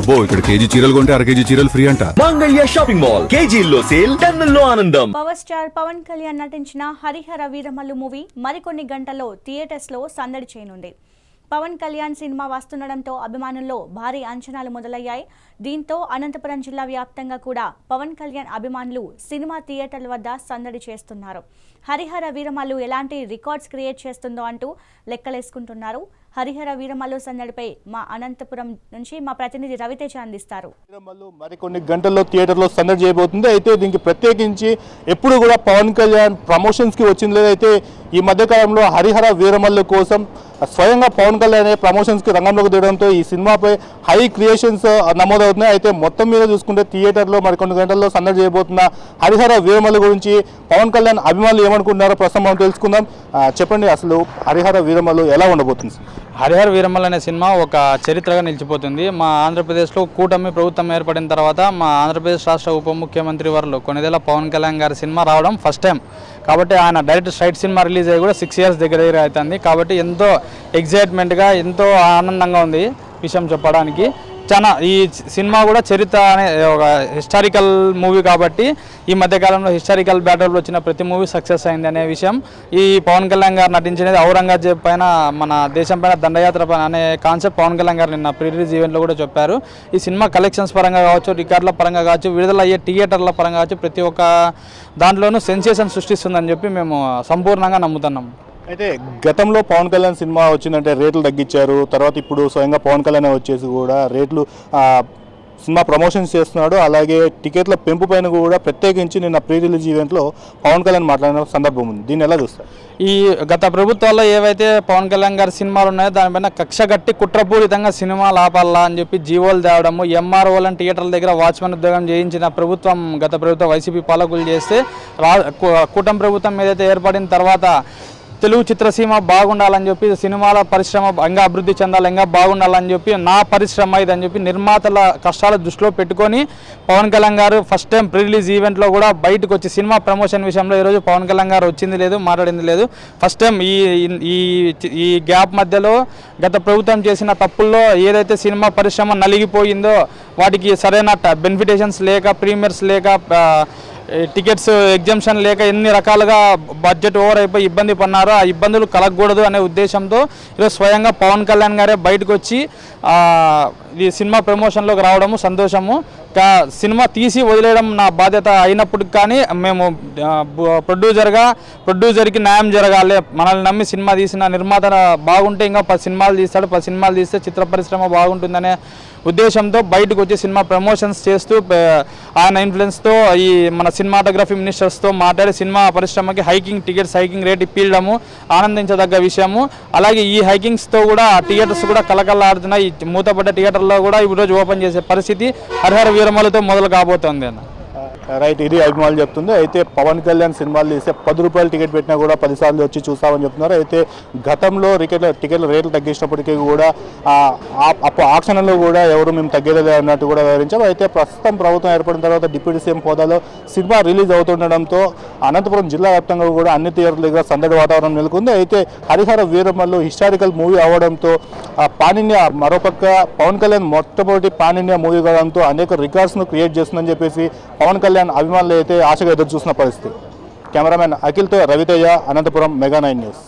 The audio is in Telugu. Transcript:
అబ్బో ఇక్కడ కేజీ చీరలు కొంటే అర కేజీ చీరలు ఫ్రీ అంట. Mangalya shopping mall. కేజీల్లో సేల్ టన్నుల్లో ఆనందం. పవర్ స్టార్ పవన్ కళ్యాణ్ నటించిన హరిహర వీరమల్లు మూవీ మరికొన్ని గంటల్లో థియేటర్స్లో సందడి చేయనుంది. పవన్ కళ్యాణ్ సినిమా వస్తుండడంతో అభిమానుల్లో భారీ అంచనాలు మొదలయ్యాయి. దీంతో అనంతపురం జిల్లా వ్యాప్తంగా కూడా పవన్ కళ్యాణ్ అభిమానులు సినిమా థియేటర్ల వద్ద సందడి చేస్తున్నారు. హరిహర వీరమల్లు ఎలాంటి రికార్డ్స్ క్రియేట్ చేస్తుందో అంటూ లెక్కలేసుకుంటున్నారు. హరిహర వీరమల్లు సందడిపై మా అనంతపురం నుంచి మా ప్రతినిధి రవితేజ అందిస్తారు. మరికొన్ని గంటల్లో థియేటర్లో సందడి చేయబోతుంది. అయితే దీనికి ప్రత్యేకించి ఎప్పుడు కూడా పవన్ కళ్యాణ్ ప్రమోషన్స్కి వచ్చింది లేదైతే ఈ మధ్యకాలంలో హరిహర వీరమల్లు కోసం స్వయంగా పవన్ కళ్యాణ్ ప్రమోషన్స్కి రంగంలోకి దిగడంతో ఈ సినిమాపై హై క్రియేషన్స్ నమోదవుతున్నాయి. అయితే మొత్తం మీద చూసుకుంటే థియేటర్లో మరికొన్ని గంటల్లో సందడి చేయబోతున్న హరిహర వీరమల్లు గురించి పవన్ కళ్యాణ్ అభిమానులు ఏమనుకుంటున్నారో ప్రస్తుతం మనం తెలుసుకుందాం. చెప్పండి అసలు హరిహర వీరమల్లు ఎలా ఉండబోతుంది? హరిహర వీరమల్ అనే సినిమా ఒక చరిత్రగా నిలిచిపోతుంది. మా ఆంధ్రప్రదేశ్లో కూటమి ప్రభుత్వం ఏర్పడిన తర్వాత మా ఆంధ్రప్రదేశ్ రాష్ట్ర ఉప ముఖ్యమంత్రి వారు కొన్నిదేళ్ళ పవన్ కళ్యాణ్ గారి సినిమా రావడం ఫస్ట్ టైం కాబట్టి ఆయన డైరెక్ట్ స్ట్రైట్ సినిమా రిలీజ్ అయ్యి కూడా సిక్స్ ఇయర్స్ దగ్గర దగ్గర అవుతుంది. కాబట్టి ఎంతో ఎగ్జైట్మెంట్గా ఎంతో ఆనందంగా ఉంది విషయం చెప్పడానికి. చాలా ఈ సినిమా కూడా చరిత్ర అనే ఒక హిస్టారికల్ మూవీ కాబట్టి ఈ మధ్యకాలంలో హిస్టారికల్ బ్యాటర్లో వచ్చిన ప్రతి మూవీ సక్సెస్ అయింది అనే విషయం. ఈ పవన్ కళ్యాణ్ గారు నటించినది ఔరంగజేబ్ పైన మన దేశం పైన దండయాత్ర పైన అనే కాన్సెప్ట్ పవన్ కళ్యాణ్ గారు నిన్న ప్రీ రిలీజ్ ఈవెంట్లో కూడా చెప్పారు. ఈ సినిమా కలెక్షన్స్ పరంగా కావచ్చు రికార్డుల పరంగా కావచ్చు విడుదలయ్యే థియేటర్ల పరంగా కావచ్చు ప్రతి ఒక్క దాంట్లోనూ సెన్సేషన్ సృష్టిస్తుందని చెప్పి మేము సంపూర్ణంగా నమ్ముతున్నాం. అయితే గతంలో పవన్ కళ్యాణ్ సినిమా వచ్చిందంటే రేట్లు తగ్గించారు. తర్వాత ఇప్పుడు స్వయంగా పవన్ కళ్యాణ్ వచ్చేసి కూడా రేట్లు సినిమా ప్రమోషన్స్ చేస్తున్నాడు. అలాగే టికెట్ల పెంపు పైన కూడా ప్రత్యేకించి నిన్న ప్రీ రిలీజ్ ఈవెంట్లో పవన్ కళ్యాణ్ మాట్లాడిన సందర్భం ఉంది. దీన్ని ఎలా చూస్తారు? ఈ గత ప్రభుత్వాల్లో ఏవైతే పవన్ కళ్యాణ్ గారి సినిమాలు ఉన్నాయో దానిపైన కక్ష కట్టి కుట్రపూరితంగా సినిమా లాపాలా అని చెప్పి జీవోలు తేవడము ఎంఆర్ఓలను థియేటర్ల దగ్గర వాచ్మెన్ ఉద్యోగం చేయించిన ప్రభుత్వం గత ప్రభుత్వం వైసీపీ పాలకులు చేస్తే రా కూటమి ప్రభుత్వం ఏదైతే ఏర్పడిన తర్వాత తెలుగు చిత్రసీమ బాగుండాలని చెప్పి సినిమాల పరిశ్రమ ఇంకా అభివృద్ధి చెందాలి ఇంకా బాగుండాలని చెప్పి నా పరిశ్రమ ఇదని చెప్పి నిర్మాతల కష్టాలు దృష్టిలో పెట్టుకొని పవన్ కళ్యాణ్ గారు ఫస్ట్ టైం ప్రీ రిలీజ్ ఈవెంట్లో కూడా బయటకు వచ్చి సినిమా ప్రమోషన్ విషయంలో ఈరోజు పవన్ కళ్యాణ్ గారు వచ్చింది లేదు మాట్లాడింది లేదు. ఫస్ట్ టైం ఈ ఈ ఈ గ్యాప్ మధ్యలో గత ప్రభుత్వం చేసిన తప్పుల్లో ఏదైతే సినిమా పరిశ్రమ నలిగిపోయిందో వాటికి సరైన బెనిఫిటేషన్స్ లేక ప్రీమియర్స్ లేక టికెట్స్ ఎగ్జామ్షన్ లేక ఎన్ని రకాలుగా బడ్జెట్ ఓవర్ అయిపోయి ఇబ్బంది పన్నారో ఆ ఇబ్బందులు కలగకూడదు అనే ఉద్దేశంతో ఈరోజు స్వయంగా పవన్ కళ్యాణ్ గారే బయటకు వచ్చి ఈ సినిమా ప్రమోషన్లోకి రావడము సంతోషము. సినిమా తీసి వదిలేయడం నా బాధ్యత అయినప్పటికి కానీ మేము ప్రొడ్యూసర్గా ప్రొడ్యూసర్కి న్యాయం జరగాలి. మనల్ని నమ్మి సినిమా తీసిన నిర్మాత బాగుంటే ఇంకా పది సినిమాలు తీస్తాడు పది సినిమాలు తీస్తే చిత్ర పరిశ్రమ బాగుంటుందనే ఉద్దేశంతో బయటకు వచ్చి సినిమా ప్రమోషన్స్ చేస్తూ ఆయన ఇన్ఫ్లుయెన్స్తో ఈ మన సినిమాటోగ్రఫీ మినిస్టర్స్తో మాట్లాడి సినిమా పరిశ్రమకి హైకింగ్ టికెట్స్ హైకింగ్ రేట్ ఇప్పించడము ఆనందించదగ్గ విషయము. అలాగే ఈ హైకింగ్స్తో కూడా థియేటర్స్ కూడా కలకల్లాడుతున్నాయి ఈ మూతపడ్డ థియేటర్లో కూడా ఈరోజు ఓపెన్ చేసే పరిస్థితి హరిహర వీరమలతో మొదలు కాబోతోంది అన్న. రైట్ ఇది అభిమానులు చెప్తుంది. అయితే పవన్ కళ్యాణ్ సినిమాలు తీస్తే పది రూపాయలు టికెట్ పెట్టినా కూడా పదిసార్లు వచ్చి చూస్తామని చెప్తున్నారు. అయితే గతంలో టికెట్ల టికెట్ల రేట్లు తగ్గించినప్పటికీ కూడా ఆ, అప్పుడు ఆ కూడా ఎవరు మేము తగ్గేదే అన్నట్టు కూడా వివరించాం. అయితే ప్రస్తుతం ప్రభుత్వం ఏర్పడిన తర్వాత డిప్యూటీ సీఎం హోదాలో సినిమా రిలీజ్ అవుతుండడంతో అనంతపురం జిల్లా వ్యాప్తంగా కూడా అన్ని థియేటర్ల దగ్గర సందడి వాతావరణం నెలకొంది. అయితే హరిహర వీరమల్లు హిస్టారికల్ మూవీ అవ్వడంతో ఆ పాన్ ఇండియా మరోపక్క పవన్ కళ్యాణ్ మొట్టమొదటి పాన్ ఇండియా మూవీ కావడంతో అనేక రికార్డ్స్ను క్రియేట్ చేస్తుందని చెప్పేసి పవన్ కళ్యాణ్ కళ్యాణ్ అభిమానులు అయితే ఆశగా ఎదురు చూసిన పరిస్థితి. Cameraman అఖిల్తో Raviteja Anantapuram mega nine news.